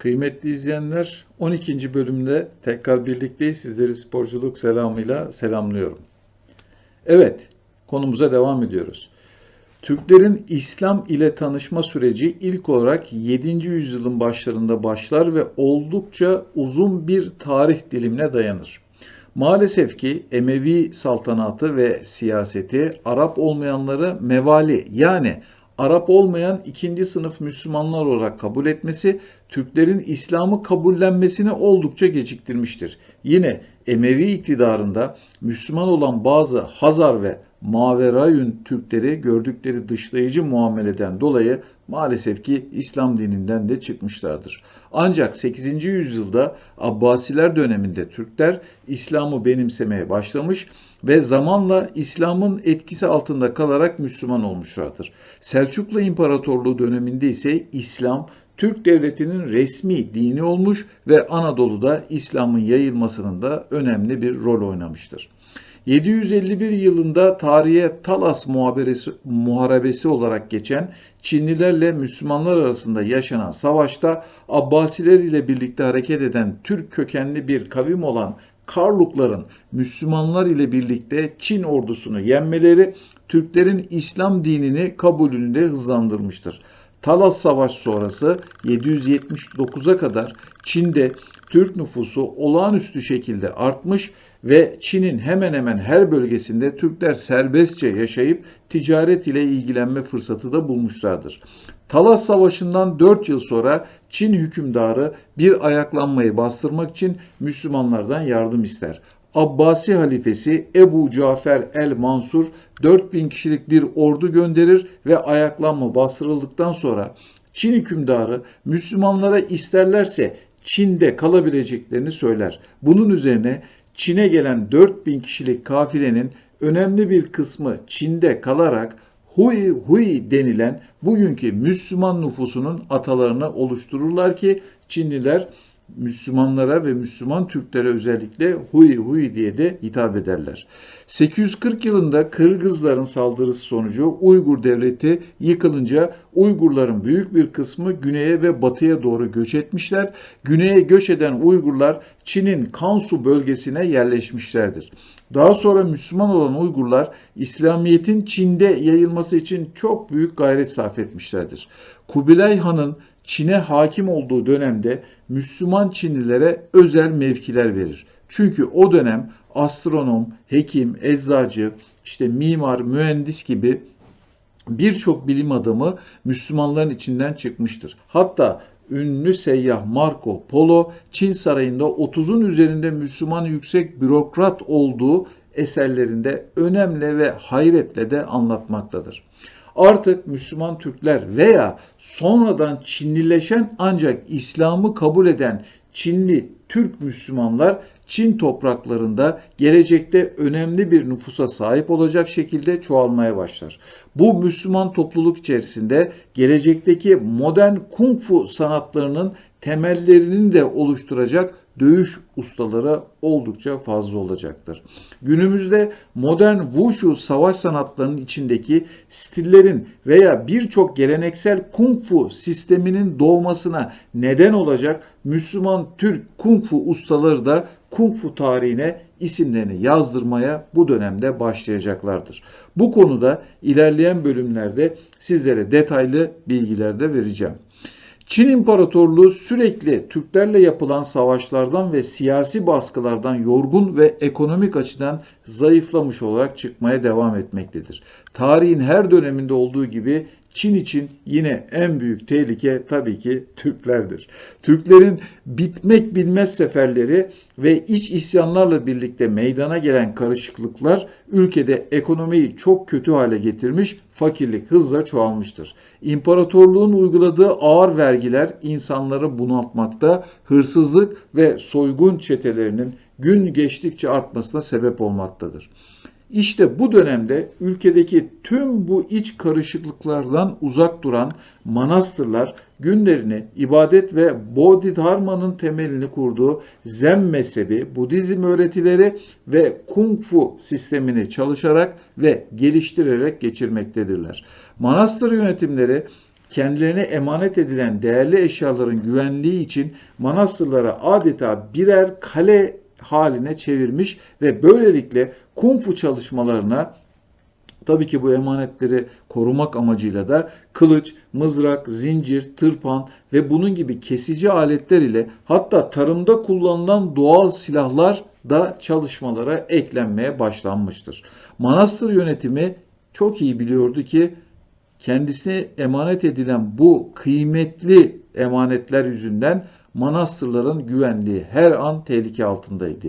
Kıymetli izleyenler 12. bölümde tekrar birlikteyiz. Sizleri sporculuk selamıyla selamlıyorum. Evet konumuza devam ediyoruz. Türklerin İslam ile tanışma süreci ilk olarak 7. yüzyılın başlarında başlar ve oldukça uzun bir tarih dilimine dayanır. Maalesef ki Emevi saltanatı ve siyaseti Arap olmayanları mevali yani Arap olmayan ikinci sınıf Müslümanlar olarak kabul etmesi Türklerin İslam'ı kabullenmesini oldukça geciktirmiştir. Yine Emevi iktidarında Müslüman olan bazı Hazar ve Maverayün Türkleri gördükleri dışlayıcı muameleden dolayı maalesef ki İslam dininden de çıkmışlardır. Ancak 8. yüzyılda Abbasiler döneminde Türkler İslam'ı benimsemeye başlamış ve zamanla İslam'ın etkisi altında kalarak Müslüman olmuşlardır. Selçuklu İmparatorluğu döneminde ise İslam Türk devletinin resmi dini olmuş ve Anadolu'da İslam'ın yayılmasının da önemli bir rol oynamıştır. 751 yılında tarihe Talas muhaberesi, muharebesi olarak geçen Çinlilerle Müslümanlar arasında yaşanan savaşta Abbasiler ile birlikte hareket eden Türk kökenli bir kavim olan Karlukların Müslümanlar ile birlikte Çin ordusunu yenmeleri Türklerin İslam dinini kabulünü de hızlandırmıştır. Talas Savaşı sonrası 779'a kadar Çin'de Türk nüfusu olağanüstü şekilde artmış ve Çin'in hemen hemen her bölgesinde Türkler serbestçe yaşayıp ticaret ile ilgilenme fırsatı da bulmuşlardır. Talas Savaşı'ndan 4 yıl sonra Çin hükümdarı bir ayaklanmayı bastırmak için Müslümanlardan yardım ister. Abbasi halifesi Ebu Cafer el-Mansur 4000 kişilik bir ordu gönderir ve ayaklanma bastırıldıktan sonra Çin hükümdarı Müslümanlara isterlerse Çin'de kalabileceklerini söyler. Bunun üzerine Çin'e gelen 4000 kişilik kafilenin önemli bir kısmı Çin'de kalarak Hui Hui denilen bugünkü Müslüman nüfusunun atalarını oluştururlar ki Çinliler Müslümanlara ve Müslüman Türklere özellikle Hui Hui diye de hitap ederler. 840 yılında Kırgızların saldırısı sonucu Uygur devleti yıkılınca Uygurların büyük bir kısmı güneye ve batıya doğru göç etmişler. Güneye göç eden Uygurlar Çin'in Kansu bölgesine yerleşmişlerdir. Daha sonra Müslüman olan Uygurlar İslamiyet'in Çin'de yayılması için çok büyük gayret sarf etmişlerdir. Kubilay Han'ın Çin'e hakim olduğu dönemde Müslüman Çinlilere özel mevkiler verir. Çünkü o dönem astronom, hekim, eczacı, işte mimar, mühendis gibi birçok bilim adamı Müslümanların içinden çıkmıştır. Hatta ünlü seyyah Marco Polo Çin sarayında 30'un üzerinde Müslüman yüksek bürokrat olduğu eserlerinde önemli ve hayretle de anlatmaktadır. Artık Müslüman Türkler veya sonradan Çinlileşen ancak İslam'ı kabul eden Çinli Türk Müslümanlar Çin topraklarında gelecekte önemli bir nüfusa sahip olacak şekilde çoğalmaya başlar. Bu Müslüman topluluk içerisinde gelecekteki modern kung fu sanatlarının temellerini de oluşturacak dövüş ustaları oldukça fazla olacaktır. Günümüzde modern wushu savaş sanatlarının içindeki stillerin veya birçok geleneksel kung fu sisteminin doğmasına neden olacak Müslüman Türk kung fu ustaları da kung fu tarihine isimlerini yazdırmaya bu dönemde başlayacaklardır. Bu konuda ilerleyen bölümlerde sizlere detaylı bilgiler de vereceğim. Çin İmparatorluğu sürekli Türklerle yapılan savaşlardan ve siyasi baskılardan yorgun ve ekonomik açıdan zayıflamış olarak çıkmaya devam etmektedir. Tarihin her döneminde olduğu gibi Çin için yine en büyük tehlike tabii ki Türklerdir. Türklerin bitmek bilmez seferleri ve iç isyanlarla birlikte meydana gelen karışıklıklar ülkede ekonomiyi çok kötü hale getirmiş, fakirlik hızla çoğalmıştır. İmparatorluğun uyguladığı ağır vergiler insanları bunaltmakta, hırsızlık ve soygun çetelerinin gün geçtikçe artmasına sebep olmaktadır. İşte bu dönemde ülkedeki tüm bu iç karışıklıklardan uzak duran manastırlar günlerini ibadet ve Bodhidharma'nın temelini kurduğu Zen mezhebi, Budizm öğretileri ve Kung Fu sistemini çalışarak ve geliştirerek geçirmektedirler. Manastır yönetimleri kendilerine emanet edilen değerli eşyaların güvenliği için manastırlara adeta birer kale haline çevirmiş ve böylelikle kung fu çalışmalarına Tabii ki bu emanetleri korumak amacıyla da kılıç, mızrak, zincir, tırpan ve bunun gibi kesici aletler ile hatta tarımda kullanılan doğal silahlar da çalışmalara eklenmeye başlanmıştır. Manastır yönetimi çok iyi biliyordu ki kendisine emanet edilen bu kıymetli emanetler yüzünden manastırların güvenliği her an tehlike altındaydı.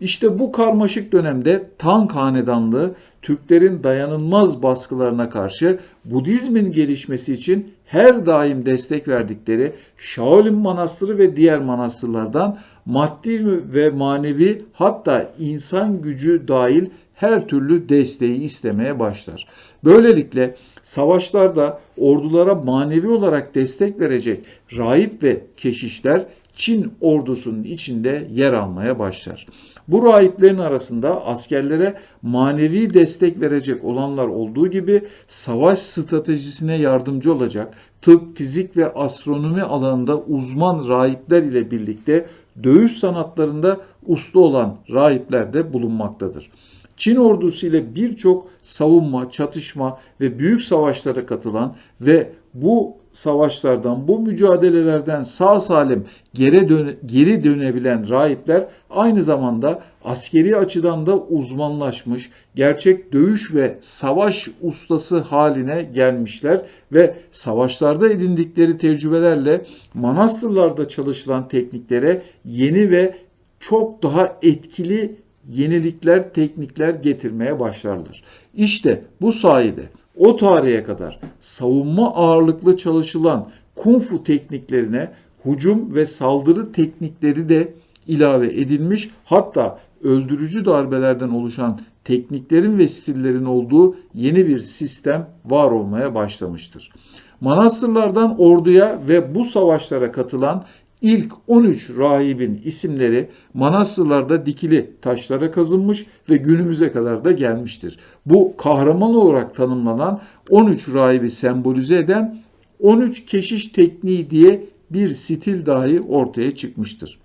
İşte bu karmaşık dönemde Tang Hanedanlığı Türklerin dayanılmaz baskılarına karşı Budizmin gelişmesi için her daim destek verdikleri Shaolin Manastırı ve diğer manastırlardan maddi ve manevi hatta insan gücü dahil her türlü desteği istemeye başlar. Böylelikle savaşlarda ordulara manevi olarak destek verecek rahip ve keşişler Çin ordusunun içinde yer almaya başlar. Bu rahiplerin arasında askerlere manevi destek verecek olanlar olduğu gibi savaş stratejisine yardımcı olacak tıp, fizik ve astronomi alanında uzman rahipler ile birlikte dövüş sanatlarında usta olan rahipler de bulunmaktadır. Çin ordusu ile birçok savunma, çatışma ve büyük savaşlara katılan ve bu savaşlardan, bu mücadelelerden sağ salim geri, döne, geri dönebilen rahipler aynı zamanda askeri açıdan da uzmanlaşmış, gerçek dövüş ve savaş ustası haline gelmişler ve savaşlarda edindikleri tecrübelerle manastırlarda çalışılan tekniklere yeni ve çok daha etkili yenilikler, teknikler getirmeye başlarlar. İşte bu sayede o tarihe kadar savunma ağırlıklı çalışılan kung fu tekniklerine hücum ve saldırı teknikleri de ilave edilmiş. Hatta öldürücü darbelerden oluşan tekniklerin ve stillerin olduğu yeni bir sistem var olmaya başlamıştır. Manastırlardan orduya ve bu savaşlara katılan İlk 13 rahibin isimleri manastırlarda dikili taşlara kazınmış ve günümüze kadar da gelmiştir. Bu kahraman olarak tanımlanan 13 rahibi sembolize eden 13 keşiş tekniği diye bir stil dahi ortaya çıkmıştır.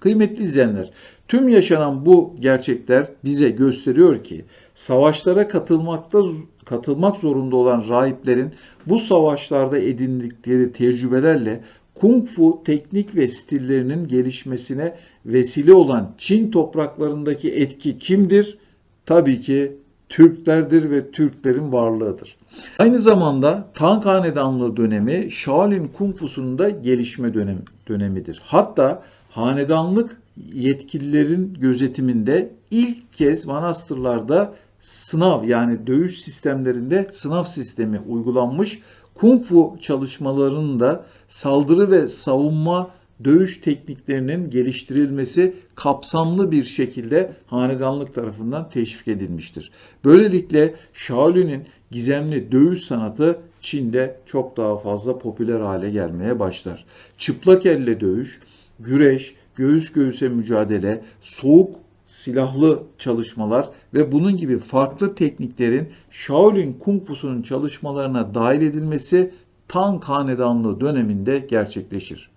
Kıymetli izleyenler, tüm yaşanan bu gerçekler bize gösteriyor ki savaşlara katılmakta katılmak zorunda olan rahiplerin bu savaşlarda edindikleri tecrübelerle Kung Fu teknik ve stillerinin gelişmesine vesile olan Çin topraklarındaki etki kimdir? Tabii ki Türklerdir ve Türklerin varlığıdır. Aynı zamanda Tang Hanedanlığı dönemi Shaolin Kung Fu'sunun da gelişme dönemi, dönemidir. Hatta hanedanlık yetkililerin gözetiminde ilk kez manastırlarda sınav yani dövüş sistemlerinde sınav sistemi uygulanmış Kung Fu çalışmalarının da saldırı ve savunma dövüş tekniklerinin geliştirilmesi kapsamlı bir şekilde hanedanlık tarafından teşvik edilmiştir. Böylelikle Shaolin'in gizemli dövüş sanatı Çin'de çok daha fazla popüler hale gelmeye başlar. Çıplak elle dövüş, güreş, göğüs göğüse mücadele, soğuk silahlı çalışmalar ve bunun gibi farklı tekniklerin Shaolin Kung Fu'sunun çalışmalarına dahil edilmesi Tang Hanedanlığı döneminde gerçekleşir.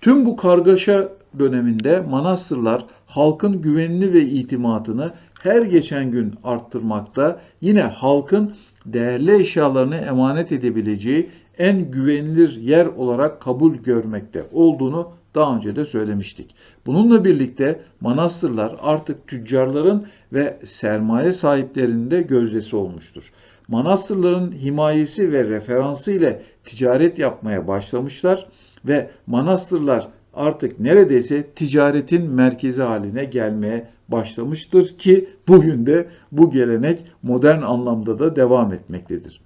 Tüm bu kargaşa döneminde manastırlar halkın güvenini ve itimatını her geçen gün arttırmakta, yine halkın değerli eşyalarını emanet edebileceği en güvenilir yer olarak kabul görmekte olduğunu daha önce de söylemiştik. Bununla birlikte manastırlar artık tüccarların ve sermaye sahiplerinin de gözdesi olmuştur. Manastırların himayesi ve referansı ile ticaret yapmaya başlamışlar ve manastırlar artık neredeyse ticaretin merkezi haline gelmeye başlamıştır ki bugün de bu gelenek modern anlamda da devam etmektedir.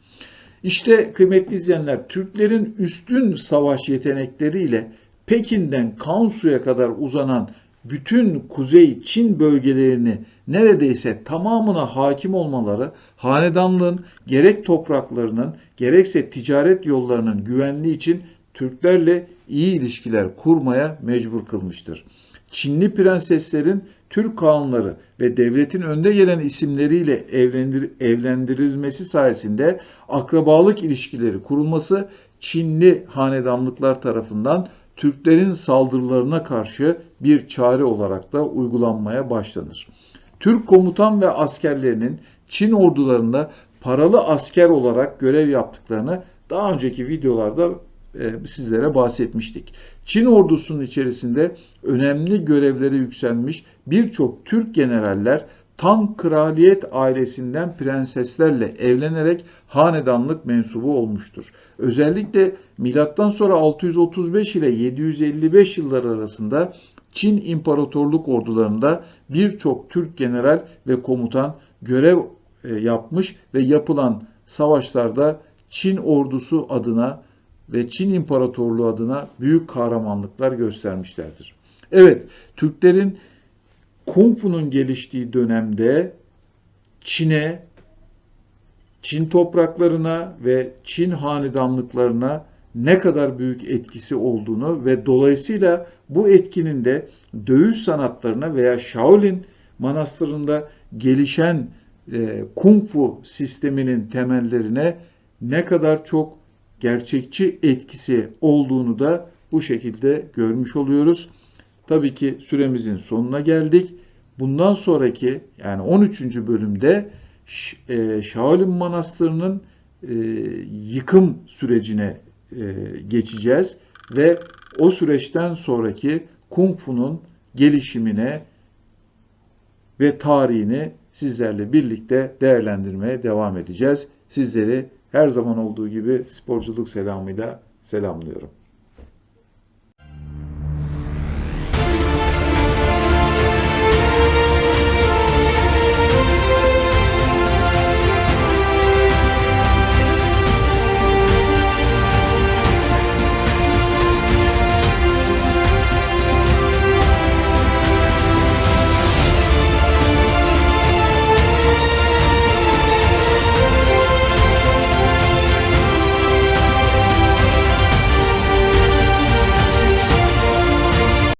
İşte kıymetli izleyenler Türklerin üstün savaş yetenekleriyle Pekin'den Kansu'ya kadar uzanan bütün Kuzey Çin bölgelerini neredeyse tamamına hakim olmaları hanedanlığın gerek topraklarının gerekse ticaret yollarının güvenliği için Türklerle iyi ilişkiler kurmaya mecbur kılmıştır. Çinli prenseslerin Türk kanları ve devletin önde gelen isimleriyle evlendir, evlendirilmesi sayesinde akrabalık ilişkileri kurulması Çinli hanedanlıklar tarafından Türklerin saldırılarına karşı bir çare olarak da uygulanmaya başlanır. Türk komutan ve askerlerinin Çin ordularında paralı asker olarak görev yaptıklarını daha önceki videolarda e, sizlere bahsetmiştik. Çin ordusunun içerisinde önemli görevlere yükselmiş birçok Türk generaller tam kraliyet ailesinden prenseslerle evlenerek hanedanlık mensubu olmuştur. Özellikle milattan sonra 635 ile 755 yıllar arasında Çin İmparatorluk ordularında birçok Türk general ve komutan görev e, yapmış ve yapılan savaşlarda Çin ordusu adına ve Çin İmparatorluğu adına büyük kahramanlıklar göstermişlerdir. Evet, Türklerin Kung Fu'nun geliştiği dönemde Çin'e, Çin topraklarına ve Çin hanedanlıklarına ne kadar büyük etkisi olduğunu ve dolayısıyla bu etkinin de dövüş sanatlarına veya Shaolin manastırında gelişen e, Kung Fu sisteminin temellerine ne kadar çok gerçekçi etkisi olduğunu da bu şekilde görmüş oluyoruz. Tabii ki süremizin sonuna geldik. Bundan sonraki yani 13. bölümde e, Shaolin Manastırı'nın e, yıkım sürecine e, geçeceğiz ve o süreçten sonraki Kung Fu'nun gelişimine ve tarihini sizlerle birlikte değerlendirmeye devam edeceğiz. Sizleri her zaman olduğu gibi sporculuk selamıyla selamlıyorum.